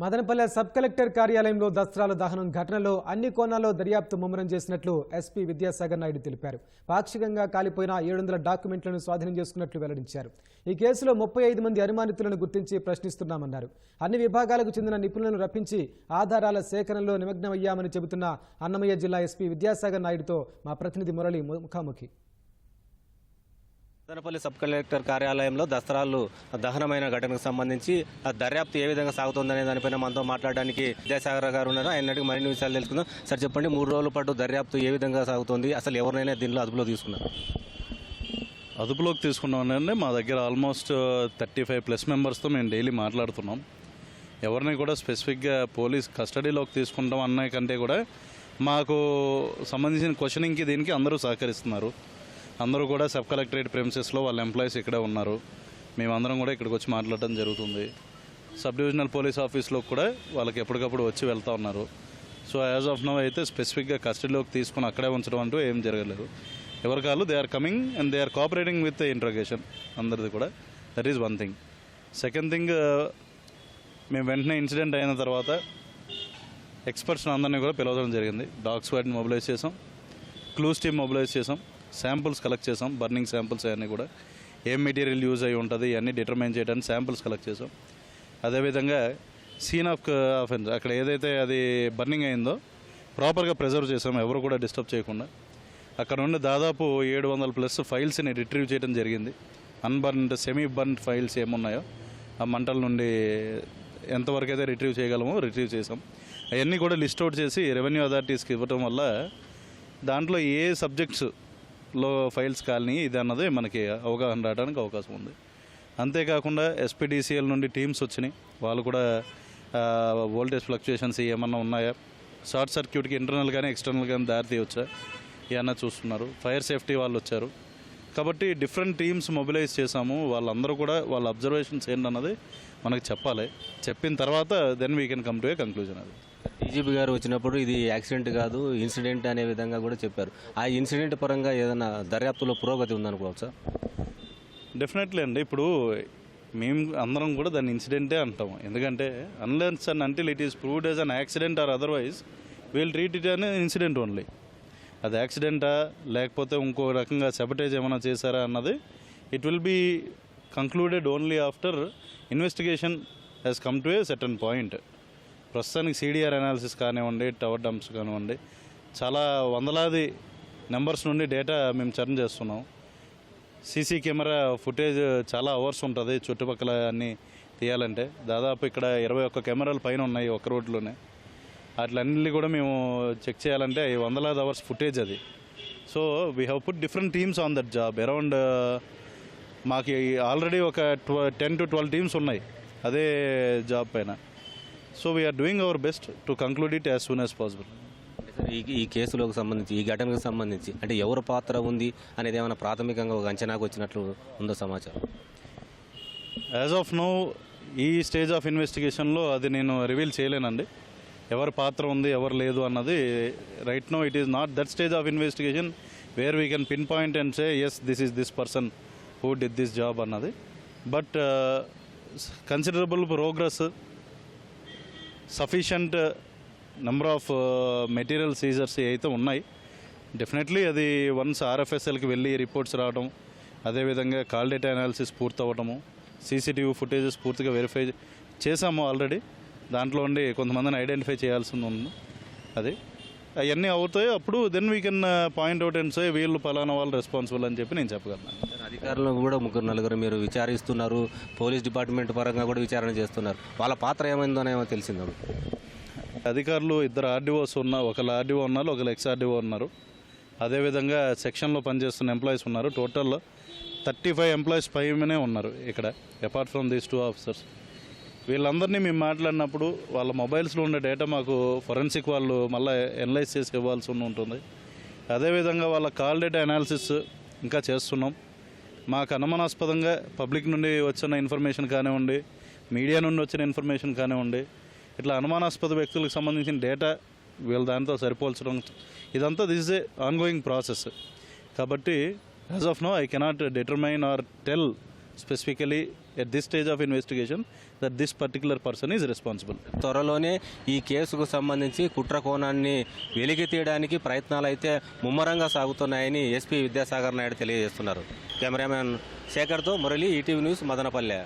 Madanapalle sub collector కార్యాలయంలో దస్త్రాల దహనం ఘటనలో అన్ని కోణాల్లో దర్యాప్తు ముమ్మరం చేసినట్లు ఎస్పీ విద్యాసాగర్ నాయుడు తెలిపారు. పాక్షికంగా కాలిపోయిన ఏడు వందల డాక్యుమెంట్లను స్వాధీనం చేసుకున్నట్లు వెల్లడించారు. ఈ కేసులో ముప్పై ఐదు మంది అనుమానితులను గుర్తించి ప్రశ్నిస్తున్నామన్నారు. అన్ని విభాగాలకు చెందిన నిపుణులను రప్పించి ఆధారాల సేకరణలో నిమగ్నమయ్యామని చెబుతున్న అన్నమయ్య జిల్లా ఎస్పీ విద్యాసాగర్ నాయుడుతో మా ప్రతినిధి మురళి ముఖాముఖి. మదనపల్లి సబ్ కలెక్టర్ కార్యాలయంలో దసరాలు దహనమైన ఘటనకు సంబంధించి ఆ దర్యాప్తు ఏ విధంగా సాగుతుందనే దానిపైన మనతో మాట్లాడడానికి విద్యాసాగర్ గారు ఉన్నారు. ఆయన మరిన్ని విషయాలు తెలుసుకుందాం. సార్ చెప్పండి మూడు రోజుల పాటు దర్యాప్తు ఏ విధంగా సాగుతుంది? అసలు ఎవరినైనా దీనిలో అదుపులో తీసుకున్నారు? అదుపులోకి తీసుకున్నామంటే మా దగ్గర ఆల్మోస్ట్ థర్టీ ఫైవ్ ప్లస్ మెంబర్స్తో మేము డైలీ మాట్లాడుతున్నాం. ఎవరిని కూడా స్పెసిఫిక్గా పోలీస్ కస్టడీలోకి తీసుకుంటాం అన్న కంటే కూడా మాకు సంబంధించిన క్వశ్చనింగ్కి దీనికి అందరూ సహకరిస్తున్నారు. అందరూ కూడా సబ్ కలెక్టరేట్ ప్రెమిసెస్లో వాళ్ళ ఎంప్లాయీస్ ఇక్కడే ఉన్నారు. మేమందరం కూడా ఇక్కడికి వచ్చి మాట్లాడడం జరుగుతుంది. సబ్ డివిజనల్ పోలీస్ ఆఫీస్లో కూడా వాళ్ళకి ఎప్పటికప్పుడు వచ్చి వెళ్తూ ఉన్నారు. సో యాజ్ ఆఫ్ నౌ అయితే స్పెసిఫిక్గా కస్టడీలోకి తీసుకుని అక్కడే ఉంచడం అంటూ ఏం జరగలేదు. ఎవరి కాళ్ళు they are coming and they are cooperating with interrogation అందరిది కూడా. That is one thing second thing మేము వెంటనే ఇన్సిడెంట్ అయిన తర్వాత ఎక్స్పర్ట్స్ అందరినీ కూడా పిలవడం జరిగింది. డాగ్ స్క్వాడ్ని మొబిలైజ్ చేసాం. క్లూస్ టీమ్ మొబిలైజ్ చేసాం. శాంపుల్స్ కలెక్ట్ చేసాం బర్నింగ్ శాంపుల్స్ అవన్నీ కూడా. ఏం మెటీరియల్ యూజ్ అయి ఉంటుంది ఇవన్నీ డిటర్మైన్ చేయడానికి శాంపుల్స్ కలెక్ట్ చేసాం. అదేవిధంగా సీన్ ఆఫ్ ఆఫెన్స్ అక్కడ ఏదైతే అది బర్నింగ్ అయిందో ప్రాపర్గా ప్రిజర్వ్ చేసాం ఎవరు కూడా డిస్టర్బ్ చేయకుండా. అక్కడ నుండి దాదాపు ఏడు వందల ప్లస్ ఫైల్స్ని రిట్రీవ్ చేయడం జరిగింది. అన్బర్న్ సెమీ బర్న్ ఫైల్స్ ఏమున్నాయో ఆ మంటల నుండి ఎంతవరకు అయితే రిట్రీవ్ చేయగలమో రిట్రీవ్ చేసాం. అవన్నీ కూడా లిస్ట్ అవుట్ చేసి రెవెన్యూ అథారిటీస్కి ఇవ్వటం వల్ల దాంట్లో ఏ సబ్జెక్ట్స్ లో ఫైల్స్ కాలనీ ఇది అన్నది మనకి అవగాహన రావడానికి అవకాశం ఉంది. అంతేకాకుండా ఎస్పీడీసీఎల్ నుండి టీమ్స్ వచ్చినాయి. వాళ్ళు కూడా వోల్టేజ్ ఫ్లక్చుయేషన్స్ ఏమన్నా ఉన్నాయా? షార్ట్ సర్క్యూట్కి ఇంటర్నల్ కానీ ఎక్స్టర్నల్ కానీ దారి తీయవచ్చా చూస్తున్నారు? ఫైర్ సేఫ్టీ వాళ్ళు వచ్చారు. కాబట్టి డిఫరెంట్ టీమ్స్ మొబిలైజ్ చేశాము. వాళ్ళందరూ కూడా వాళ్ళ అబ్జర్వేషన్స్ ఏంటన్నది మనకు చెప్పాలి. చెప్పిన తర్వాత then we can come to a conclusion అది. డీజీపీ గారు వచ్చినప్పుడు ఇది యాక్సిడెంట్ కాదు ఇన్సిడెంట్ అనే విధంగా కూడా చెప్పారు. ఆ ఇన్సిడెంట్ పరంగా ఏదైనా దర్యాప్తులో పురోగతి ఉందనుకోవచ్చా డెఫినెట్లీ అండి. ఇప్పుడు మేము అందరం కూడా దాన్ని ఇన్సిడెంటే అంటాం. ఎందుకంటే unless and until it is proved as an accident or otherwise we'll treat it అనే ఇన్సిడెంట్ ఓన్లీ అది యాక్సిడెంటా లేకపోతే ఇంకో రకంగా సెబటేజ్ ఏమైనా చేశారా అన్నది it will be concluded only after investigation has come to a certain point ప్రస్తుతానికి సీడీఆర్ అనాలిసిస్ కానివ్వండి టవర్ డంప్స్ కానివ్వండి చాలా వందలాది నెంబర్స్ నుండి డేటా మేము చర్న్ చేస్తున్నాం. సీసీ కెమెరా ఫుటేజ్ చాలా అవర్స్ ఉంటుంది చుట్టుపక్కల అన్నీ తీయాలంటే. దాదాపు ఇక్కడ ఇరవై ఒక్క కెమెరాలు పైన ఉన్నాయి ఒక రోడ్లోనే. అట్లన్నీ కూడా మేము చెక్ చేయాలంటే వందలాది అవర్స్ ఫుటేజ్ అది. So we have put different teams on that job around మాకు ఆల్రెడీ ఒక ట్వ టెన్ టు ట్వెల్వ్ టీమ్స్ ఉన్నాయి. అదే జాబ్ పైన. So we're doing our best to conclude it as soon as possible ఈ ఈ కేసులకు సంబంధించి ఈ ఘటనకు సంబంధించి అంటే ఎవరి పాత్ర ఉంది అనేది ఏమైనా ప్రాథమికంగా ఒక అంచనాకు వచ్చినట్లు ఉందో సమాచారం? యాజ్ ఆఫ్ నో ఈ స్టేజ్ ఆఫ్ ఇన్వెస్టిగేషన్లో అది నేను రివీల్ చేయలేనండి. ఎవరి పాత్ర ఉంది ఎవరు లేదు అన్నది right no it is not that stage of investigation where we can pin point and say yes this is this person who did this job అన్నది but considerable progress sufficient number of material seizures అయితే ఉన్నాయి definitely అది once ఆర్ఎఫ్ఎస్ఎల్కి వెళ్ళి reports రావడం అదేవిధంగా call data analysis పూర్తవటము CCTV footages పూర్తిగా verify చేసాము ఆల్రెడీ. దాంట్లో ఉండి కొంతమందిని ఐడెంటిఫై చేయాల్సి ఉంది. అది అవన్నీ అవుతాయో అప్పుడు then we can point out and say వీళ్ళు ఫలానా వాళ్ళు రెస్పాన్సిబుల్ అని చెప్పి నేను చెప్పగలను. అధికారులను కూడా ముగ్గురు నలుగురు మీరు విచారిస్తున్నారు. పోలీస్ డిపార్ట్మెంట్ పరంగా కూడా విచారణ చేస్తున్నారు. వాళ్ళ పాత్ర ఏమైందోనేమో తెలిసింది అధికారులు ఇద్దరు ఆర్డీఓస్ ఉన్న ఒకరు ఆర్డీఓ ఉన్నారు ఒకరు ఎక్స్ ఆర్డీఓ ఉన్నారు. అదేవిధంగా సెక్షన్లో పనిచేస్తున్న ఎంప్లాయీస్ ఉన్నారు. టోటల్ థర్టీ ఫైవ్ ఎంప్లాయీస్ పైనే ఉన్నారు ఇక్కడ apart from these two officers. వీళ్ళందరినీ మేము మాట్లాడినప్పుడు వాళ్ళ మొబైల్స్లో ఉండే డేటా మాకు ఫొరెన్సిక్ వాళ్ళు మళ్ళీ ఎనలైజ్ చేసి ఇవ్వాల్సి ఉంటుంది. అదేవిధంగా వాళ్ళ కాల్ డేటా అనాలిసిస్ ఇంకా చేస్తున్నాం. మాకు అనుమానాస్పదంగా పబ్లిక్ నుండి వచ్చిన ఇన్ఫర్మేషన్ కానివ్వండి మీడియా నుండి వచ్చిన ఇన్ఫర్మేషన్ కానివ్వండి ఇట్లా అనుమానాస్పద వ్యక్తులకు సంబంధించిన డేటా వీళ్ళ దాంతో సరిపోల్చడం ఇదంతా this is a ongoing process కాబట్టి as of now I cannot determine or tell specifically at this stage of investigation that this particular person is responsible త్వరలోనే ఈ కేసుకు సంబంధించి కుట్ర కోణాన్ని వెలికి తీయడానికి ప్రయత్నాలు అయితే ముమ్మరంగా సాగుతున్నాయని ఎస్పీ విద్యాసాగర్ నాయుడు తెలియజేస్తున్నారు. కెమెరామెన్ శేఖర్తో మురళి ఈటీవీ న్యూస్ మదనపల్లె.